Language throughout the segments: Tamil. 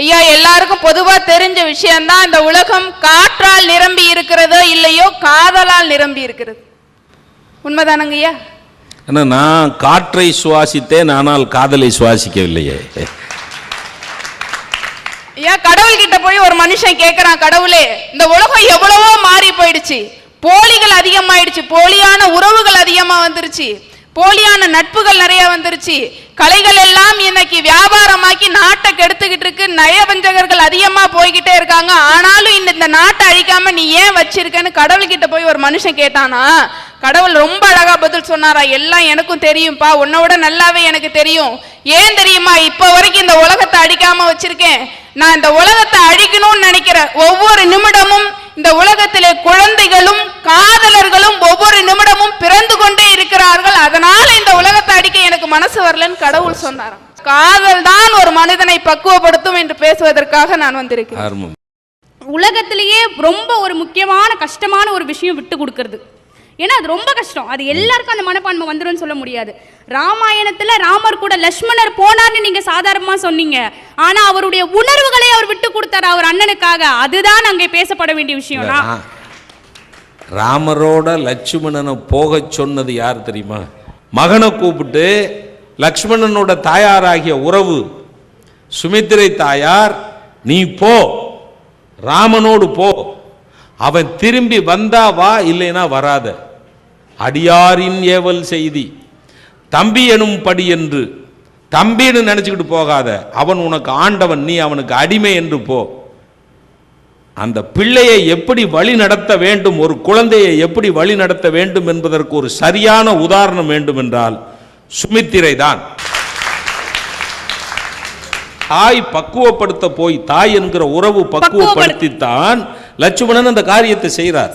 ஐயா எல்லாருக்கும் பொதுவா தெரிஞ்ச விஷயம்தான் இந்த உலகம் காற்றால் நிரம்பி இருக்கிறதோ இல்லையோ காதலால் நிரம்பி இருக்கிறது. உண்மைதானங்க ஐயா? ஆனா நான் காற்றை சுவாசித்தேன் ஆனால் காதலை சுவாசிக்கவில்லையே. ஐயா கடவுள் கிட்ட போய் ஒரு மனுஷன் கேக்குறான் கடவுளே இந்த உலகம் எவ்வளவோ மாறி போயிடுச்சு. போலிகள் அதிகமாயிடுச்சு போலியான உறவுகள் அதிகமா வந்துருச்சு. போலியான நட்புகள் நிறைய வந்துருச்சு. கலைகள் எல்லாம் இன்னைக்கு வியாபாரமாக்கி நாட்டை கெடுத்துக்கிட்டு இருக்கு. நயவஞ்சகர்கள் அதிகமா போய்கிட்டே இருக்காங்க. ஆனாலும் இந்த- இந்த நாட்டை அழிக்காம நீ ஏன் வச்சிருக்கன்னு கடவுள்கிட்ட போய் ஒரு மனுஷன் கேட்டானா? கடவுள் ரொம்ப அழகா பதில் சொன்னாரா? எல்லாம் எனக்கும் தெரியும்ப்பா உன்னோட நல்லாவே எனக்கு தெரியும். ஏன் தெரியுமா? இப்ப வரைக்கும் இந்த உலகத்தை அழிக்காம வச்சிருக்கேன். நான் இந்த உலகத்தை அழிக்கணும்னு நினைக்கிறேன் ஒவ்வொரு நிமிடமும் இந்த உலகத்திலே குழந்தைகளும் காதலர்களும் ஒவ்வொரு நிமிடம் பிறந்து கொண்டே இருக்கிறார்கள் அதனால இந்த உலகத்தை அடிக்க எனக்கு மனசு வரலன்னு கடவுள் சொன்னாராம். காதல் தான் ஒரு மனிதனை பக்குவப்படுத்தும் என்று பேசுவதற்காக நான் வந்திருக்கிறேன். உலகத்திலேயே ரொம்ப ஒரு முக்கியமான கஷ்டமான ஒரு விஷயம் விட்டு கொடுக்கறது. ஏன்னா அது ரொம்ப கஷ்டம். அது எல்லாருக்கும் அந்த மனப்பான்மை வந்துரும்னு சொல்ல முடியாது. ராமாயணத்துல ராமர் கூட லக்ஷ்மணர் போனார்னு நீங்க சாதாரணமா சொன்னீங்க. ஆனா அவருடைய உணர்வுகளை அவர் விட்டு கொடுத்தாரு அவர் அண்ணனுக்காக. அதுதான் அங்கே பேசப்பட வேண்டிய விஷயம்னா ரா- ராமரோட லட்சுமணனை போகச் சொன்னது யார் தெரியுமா? மகனை கூப்பிட்டு லக்ஷ்மணனோட தாயாராகிய உறவு சுமித்திரை தாயார் நீ போ ராமனோடு போ. அவன் திரும்பி வந்தா வா இல்லைனா வராத. அடியாரின் ஏவல் செய்தி தம்பி எனும் படி என்று. தம்பின்னு நினச்சிக்கிட்டு போகாத அவன் உனக்கு ஆண்டவன் நீ அவனுக்கு அடிமை என்று போ. அந்த பிள்ளையை எப்படி வழி நடத்த வேண்டும் ஒரு குழந்தையை எப்படி வழி நடத்த வேண்டும் என்பதற்கு ஒரு சரியான உதாரணம் வேண்டும் என்றால் சுமித்திரை தான் தாய் பக்குவப்படுத்த போய் தாய் என்கிற உறவு பக்குவப்படுத்தித்தான் லட்சுமணன் அந்த காரியத்தை செய்கிறார்.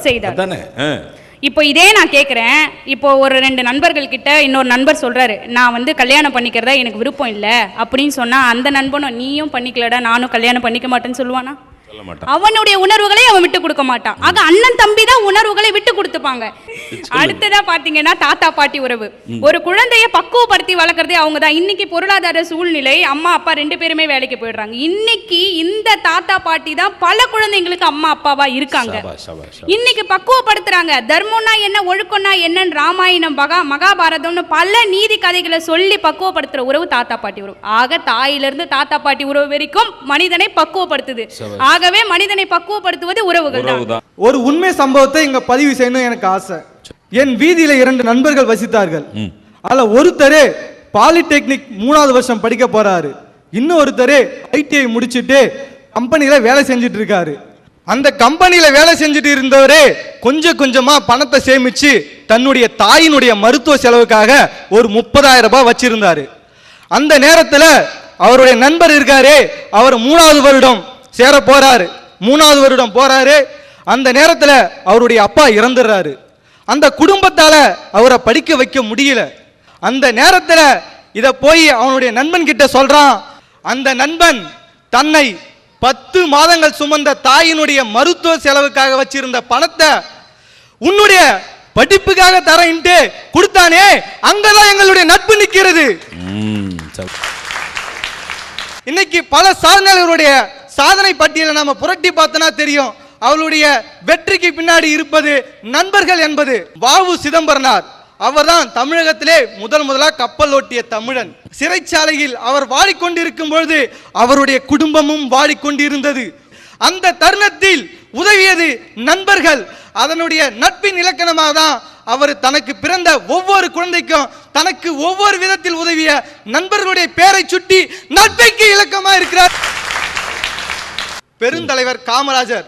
இப்போ இதே நான் கேட்குறேன் இப்போ ஒரு ரெண்டு நண்பர்கள் கிட்ட இன்னொரு நண்பர் சொல்றாரு நான் வந்து கல்யாணம் பண்ணிக்கிறதா எனக்கு விருப்பம் இல்லை. அப்படின்னு சொன்னா அந்த நண்பனும் நீயும் பண்ணிக்கலடா நானும் கல்யாணம் பண்ணிக்க மாட்டேன்னு சொல்லுவானா? சொல்ல மாட்டான். அவனுடைய உணர்வுகளை அவன் விட்டு கொடுக்க மாட்டான். ஆக அண்ணன் தம்பி தான் உணர்வுகளை விட்டு கொடுத்துப்பாங்க அடுத்ததா பாத்தீங்கன்னா தாத்தா பாட்டி உறவு. ஒரு குழந்தைய பக்குவப்படுத்தி வளர்க்கறதே அவங்க தான். இன்னைக்கு பொருளாதார சூழ்நிலை அம்மா அப்பா ரெண்டு பேருமே வேலைக்கு போயிடுறாங்க. இன்னைக்கு இந்த தாத்தா பாட்டி தான் பல குழந்தைங்களுக்கு அம்மா அப்பாவா இருக்காங்க. இன்னைக்கு பக்குவப்படுத்துறாங்க. தர்மம்னா என்ன ஒழுக்கம்னா என்னன்னு ராமாயணம் மகா மகாபாரதம்னு பல நீதி கதைகளை சொல்லி பக்குவப்படுத்துற உறவு தாத்தா பாட்டி உறவு. ஆக தாயிலிருந்து தாத்தா பாட்டி உறவு வரைக்கும் மனிதனை பக்குவப்படுத்துது. ஆகவே மனிதனை பக்குவப்படுத்துவது உறவுகள் தான். ஒரு உண்மை சம்பவத்தை இங்க பதிவு செய்யணும் எனக்கு ஆசை. என் வீதியில இரண்டு நண்பர்கள் வசித்தார்கள். அதுல ஒருத்தர் பாலிடெக்னிக் மூணாவது வருஷம் படிக்க போறாரு. இன்னும் ஒருத்தர் ஐடிஐ முடிச்சிட்டு கம்பெனில வேலை செஞ்சுட்டு இருக்காரு. அந்த கம்பெனில வேலை செஞ்சுட்டு இருந்தவரே கொஞ்சம் கொஞ்சமா பணத்தை சேமிச்சு தன்னுடைய தாயினுடைய மருத்துவ செலவுக்காக ஒரு முப்பதாயிரம் ரூபாய் வச்சிருந்தாரு. அந்த நேரத்துல அவருடைய நண்பர் இருக்காரே அவர் மூணாவது வருடம் சேர போறாரு. மூணாவது வருடம் போறாரு. அந்த நேரத்துல அவருடைய அப்பா இறந்துடுறாரு. அந்த குடும்பத்தால அவரை படிக்க வைக்க முடியல. அந்த நேரத்துல இத போய் அவனுடைய நண்பன் கிட்ட சொல்றான் அந்த நண்பன் தன்னை பத்து மாதங்கள் சுமந்த தாயினுடைய மருத்துவ செலவுக்காக வச்சிருந்த பணத்தை உன்னுடைய படிப்புக்காக தரேன்ட்டு கொடுத்தானே அங்கதான் எங்களுடைய நட்பு சபா- இன்னைக்கு பல சாதனைகளுடைய சாதனை பட்டியலை நாம புரட்டி பார்த்தோம்னா தெரியும். அவளுடைய வெற்றிக்கு பின்னாடி இருப்பது நண்பர்கள் என்பது வாவு சிதம்பரனார். அவர்தான் தமிழகத்திலே முதல் முதலா கப்பல் ஓட்டிய தமிழன். சிறைச்சாலையில் அவர் வாடிக்கொண்டிருக்கும் பொழுது அவருடைய குடும்பமும் வாடிக்கொண்டிருந்தது. அந்த தருணத்தில் உதவியது நண்பர்கள். அதனுடைய நட்பின் இலக்கணமாக தான் அவர் தனக்கு பிறந்த ஒவ்வொரு குழந்தைக்கும் தனக்கு ஒவ்வொரு விதத்தில் உதவிய நண்பர்களுடைய பெயரை சுட்டி நட்பைக்கு இலக்கமா இருக்கிறார் பெருந்தலைவர் காமராஜர்.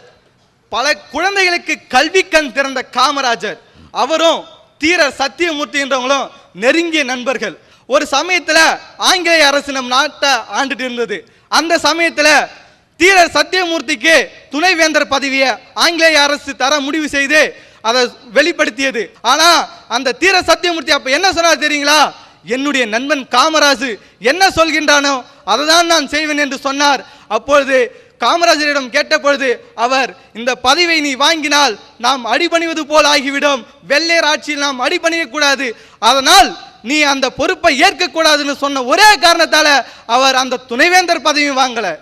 பல குழந்தைகளுக்கு கல்வி கண் திறந்த காமராஜர். அவரும் தீரர் சத்தியமூர்த்தின்றவங்களும் நெருங்கிய நண்பர்கள். ஒரு சமயத்தில் ஆங்கிலேய அரசு நம் நாட்டை ஆண்டுட்டு இருந்தது. அந்த சமயத்தில் தீரர் சத்தியமூர்த்திக்கு துணைவேந்தர் பதவியை ஆங்கிலேய அரசு தர முடிவு செய்து அதை வெளிப்படுத்தியது. ஆனால் அந்த தீர சத்தியமூர்த்தி அப்போ என்ன சொன்னார் தெரியுங்களா? என்னுடைய நண்பன் காமராஜு என்ன சொல்கின்றானோ அதை தான் நான் செய்வேன் என்று சொன்னார். அப்பொழுது காமராஜரிடம் கேட்டபொழுது அவர் இந்த பதவியை நீ வாங்கினால் நாம் அடிபணிவது போல் ஆகிவிடும். வெள்ளையர் ஆட்சியில் நாம் அடிபணியக்கூடாது அதனால் நீ அந்த பொறுப்பை ஏற்கக்கூடாதுன்னு சொன்ன ஒரே காரணத்தால் அவர் அந்த துணைவேந்தர் பதவியும் வாங்கலை.